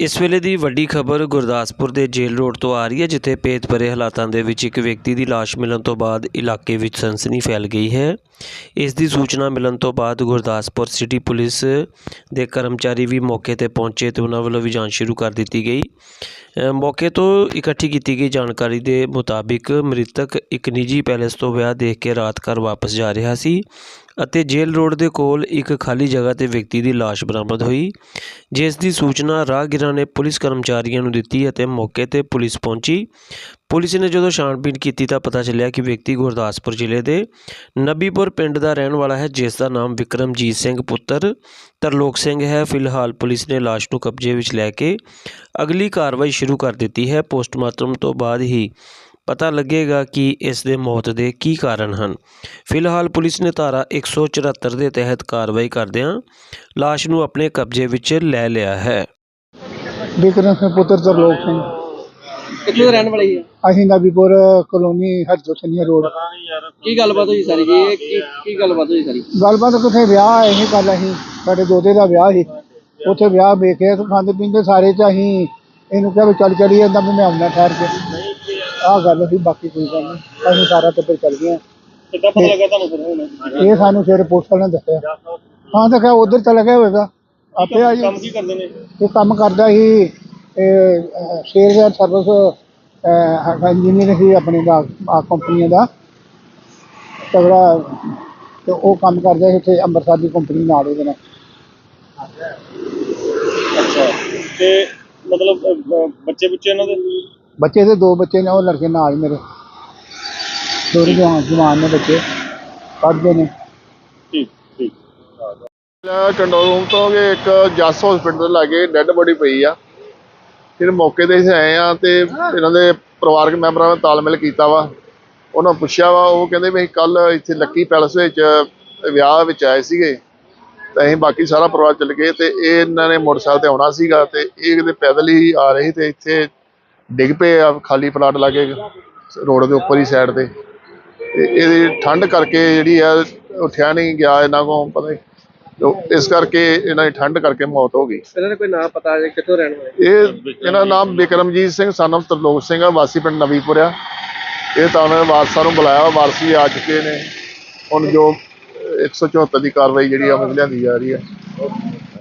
ਇਸ ਵੇਲੇ ਦੀ ਵੱਡੀ ਖਬਰ ਗੁਰਦਾਸਪੁਰ ਦੇ ਜੇਲ੍ਹ ਰੋਡ ਤੋਂ ਆ ਰਹੀ ਹੈ, ਜਿੱਥੇ ਭੇਤ ਭਰੇ ਹਾਲਾਤਾਂ ਦੇ ਵਿੱਚ ਇੱਕ ਵਿਅਕਤੀ ਦੀ ਲਾਸ਼ ਮਿਲਣ ਤੋਂ ਬਾਅਦ ਇਲਾਕੇ ਵਿੱਚ ਸਨਸਨੀ ਫੈਲ ਗਈ ਹੈ। ਇਸ ਦੀ ਸੂਚਨਾ ਮਿਲਣ ਤੋਂ ਬਾਅਦ ਗੁਰਦਾਸਪੁਰ ਸਿਟੀ ਪੁਲਿਸ ਦੇ ਕਰਮਚਾਰੀ ਵੀ ਮੌਕੇ ਤੇ ਪਹੁੰਚੇ ਤੇ ਉਹਨਾਂ ਵੱਲੋਂ ਵੀ ਜਾਂਚ ਸ਼ੁਰੂ ਕਰ ਦਿੱਤੀ ਗਈ। ਮੌਕੇ ਤੋਂ ਇਕੱਠੀ ਕੀਤੀ ਗਈ ਜਾਣਕਾਰੀ ਦੇ ਮੁਤਾਬਿਕ ਮ੍ਰਿਤਕ ਇੱਕ ਨਿੱਜੀ ਪੈਲੇਸ ਤੋਂ ਵਿਆਹ ਦੇਖ ਕੇ ਰਾਤ ਘਰ ਵਾਪਸ ਜਾ ਰਿਹਾ ਸੀ। ਅਤੇ ਜੇਲ੍ਹ ਰੋਡ ਦੇ ਕੋਲ ਇੱਕ ਖਾਲੀ ਜਗ੍ਹਾ ਤੇ ਵਿਅਕਤੀ ਦੀ ਲਾਸ਼ ਬਰਾਮਦ ਹੋਈ, ਜਿਸ ਦੀ ਸੂਚਨਾ ਰਾਹਗੀਰਾਂ ਨੇ ਪੁਲਿਸ ਕਰਮਚਾਰੀਆਂ ਨੂੰ ਦਿੱਤੀ ਅਤੇ ਮੌਕੇ ਤੇ ਪੁਲਿਸ ਪਹੁੰਚੀ। ਪੁਲਿਸ ਨੇ ਜਦੋਂ ਛਾਣਬੀਣ ਕੀਤੀ ਤਾਂ ਪਤਾ ਚੱਲਿਆ ਕਿ ਵਿਅਕਤੀ ਗੁਰਦਾਸਪੁਰ ਜ਼ਿਲ੍ਹੇ ਦੇ ਨਬੀਪੁਰ ਪਿੰਡ ਦਾ ਰਹਿਣ ਵਾਲਾ ਹੈ, ਜਿਸ ਦਾ ਨਾਮ ਵਿਕਰਮਜੀਤ ਸਿੰਘ ਪੁੱਤਰ ਤਰਲੋਕ ਸਿੰਘ ਹੈ। ਫਿਲਹਾਲ ਪੁਲਿਸ ਨੇ ਲਾਸ਼ ਨੂੰ ਕਬਜ਼ੇ ਵਿੱਚ ਲੈ ਕੇ ਅਗਲੀ ਕਾਰਵਾਈ ਸ਼ੁਰੂ ਕਰ ਦਿੱਤੀ ਹੈ। ਪੋਸਟਮਾਰਟਮ ਤੋਂ ਬਾਅਦ ਹੀ ਪਤਾ ਲੱਗੇਗਾ ਕਿ ਇਸ ਦੇ ਮੌਤ ਦੇ ਕੀ ਕਾਰਨ ਹਨ। ਫਿਲਹਾਲ ਪੁਲਿਸ ਨੇ ਧਾਰਾ 174 ਦੇ ਤਹਿਤ ਕਾਰਵਾਈ ਕਰਦਿਆਂ ਲਾਸ਼ ਨੂੰ ਆਪਣੇ ਕਬਜ਼ੇ ਵਿੱਚ ਲੈ ਲਿਆ ਹੈ। ਵਿਕਰਮ ਸਿੰਘ ਪੁੱਤਰ ਤਰਲੋਕ ਸਿੰਘ। ਕਿੱਥੇ ਦੇ ਰਹਿਣ ਵਾਲੇ ਹੀ ਆ ਅਸੀਂ ਨਬੀਪੁਰ ਕਲੋਨੀ ਹਰਜੋ ਸੰਨੀਆ ਰੋਡ। ਕੀ ਗੱਲਬਾਤ ਹੋਈ ਸਾਰੀ? ਜੀ ਇਹ ਕੀ ਕੀ ਗੱਲਬਾਤ ਹੋਈ ਸਾਰੀ? ਗੱਲਬਾਤ ਕਿਥੇ ਵਿਆਹ ਸੀ ਕੱਲ ਅਸੀਂ ਸਾਡੇ ਦੋਤੇ ਦਾ ਵਿਆਹ ਸੀ। ਉੱਥੇ ਵਿਆਹ ਵੇਖਿਆ ਤੇ ਖਾਂਦੇ ਪੀਂਦੇ ਸਾਰੇ ਤੇ ਅਸੀਂ ਇਹਨੂੰ ਕਿਹਾ ਵੀ ਚੱਲ ਚਲੀਏ ਵੀ ਮੈਂ ਆਉਣਾ ਠਹਿਰ ਕੇ। ਆਹ ਗੱਲ ਸੀ ਬਾਕੀ ਕੋਈ ਗੱਲ ਨਹੀਂ। ਅਸੀਂ ਸਾਰਾ ਟੱਬਰ ਚੱਲ ਗਏ ਹਾਂ। ਕਿੱਦਾਂ ਪਤਾ ਲੱਗਾ ਤੁਹਾਨੂੰ ਫਿਰ ਹੁਣ? ਇਹ ਸਾਨੂੰ ਫਿਰ ਪੁਲਿਸ ਵਾਲਿਆਂ ਨੇ ਦੱਸਿਆ। ਹਾਂ ਤਾਂ ਕਿਹਾ ਉਧਰ ਚਲਾ ਗਿਆ ਹੋਵੇਗਾ। ਆਪੇ ਆ ਜੀ ਕੰਮ ਕੀ ਕਰਦੇ ਨੇ? ਇਹ ਕੰਮ ਕਰਦਾ ਸੀ ਸ਼ੇਅਰਵੇਅਰ ਸਰਵਿਸ ਇੰਜੀਨੀਅਰ ਸੀ ਆਪਣੇ ਦਾ ਆ ਕੰਪਨੀਆਂ ਦਾ। ਤਗੜਾ ਤੇ ਉਹ ਕੰਮ ਕਰਦਾ ਸੀ ਇੱਥੇ ਅੰਮ੍ਰਿਤਸਰ ਦੀ ਕੰਪਨੀ ਨਾਲ ਉਹਦੇ ਨਾਲ। ਅੱਛਾ। ਤੇ ਮਤਲਬ ਬੱਚੇ ਬੁੱਚੇ ਇਹਨਾਂ ਦੇ? ਬੱਚੇ ਦੇ ਦੋ ਬੱਚੇ ਨੇ, ਉਹ ਲੜਕੇ ਨਾਲ ਹੀ ਮੇਰੇ ਦੋਰੇ ਜਵਾਨ ਜਵਾਨ ਨੇ ਬੱਚੇ, ਪੜ੍ਹਦੇ ਨੇ। ਠੀਕ ਠੀਕ। ਕੰਟਰੋਲ ਰੂਮ ਤੋਂ ਕਿ ਇੱਕ ਜਸ ਹਸਪੀਟਲ ਦੇ ਲਾਗੇ ਡੈੱਡ ਬੋਡੀ ਪਈ ਆ। ਫਿਰ ਮੌਕੇ ਤੇ ਅਸੀਂ ਆਏ ਆ ਤੇ ਇਹਨਾਂ ਦੇ ਪਰਿਵਾਰਕ ਮੈਂਬਰਾਂ ਨਾਲ ਤਾਲਮੇਲ ਕੀਤਾ ਵਾ। ਉਹਨਾਂ ਨੂੰ ਪੁੱਛਿਆ ਵਾ, ਉਹ ਕਹਿੰਦੇ ਵੀ ਕੱਲ ਇੱਥੇ ਲੱਕੀ ਪੈਲਸ ਵਿੱਚ ਵਿਆਹ ਵਿੱਚ ਆਏ ਸੀਗੇ। ਤੇ ਅਸੀਂ ਬਾਕੀ ਸਾਰਾ ਪਰਿਵਾਰ ਚੱਲ ਗਏ ਤੇ ਇਹ ਇਹਨਾਂ ਨੇ ਮੋਟਰਸਾਈਕਲ ਤੇ ਆਉਣਾ ਸੀਗਾ ਤੇ ਇਹ ਕਿਤੇ ਪੈਦਲ ਹੀ ਆ ਰਹੇ ਸੀ ਤੇ ਇੱਥੇ ਡਿੱਗ ਪਏ ਆ ਖਾਲੀ ਪਲਾਟ ਲਾਗੇ ਰੋਡ ਦੇ ਉੱਪਰ ਹੀ ਸਾਈਡ ਤੇ। ਤੇ ਇਹਦੀ ਠੰਡ ਕਰਕੇ ਜਿਹੜੀ ਆ ਉੱਠਿਆ ਨਹੀਂ ਗਿਆ ਇਹਨਾਂ ਕੋਲ ਪਤਾ ਨਹੀਂ। ਤੇ ਇਸ ਕਰਕੇ ਇਹਨਾਂ ਦੀ ਠੰਡ ਕਰਕੇ ਮੌਤ ਹੋ ਗਈ। ਇਹਨਾਂ ਨੇ ਕੋਈ ਨਾਂ ਪਤਾ ਜੇ ਕਿੱਥੋਂ ਰਹਿਣ ਵਾਲੇ? ਇਹ ਇਹਨਾਂ ਦਾ ਨਾਮ ਬਿਕਰਮਜੀਤ ਸਿੰਘ ਸਨਮ ਤਰਲੋਕ ਸਿੰਘ ਆ ਵਾਸੀ ਪਿੰਡ ਨਵੀਪੁਰ ਆ। ਇਹ ਤਾਂ ਉਹਨਾਂ ਨੇ ਵਾਰਸਾਂ ਨੂੰ ਬੁਲਾਇਆ ਵਾਰਸ ਆ ਚੁੱਕੇ ਨੇ। ਹੁਣ ਜੋ 174 ਦੀ ਕਾਰਵਾਈ ਜਿਹੜੀ ਆ ਉਹ ਲਿਆਂਦੀ ਜਾ ਰਹੀ ਹੈ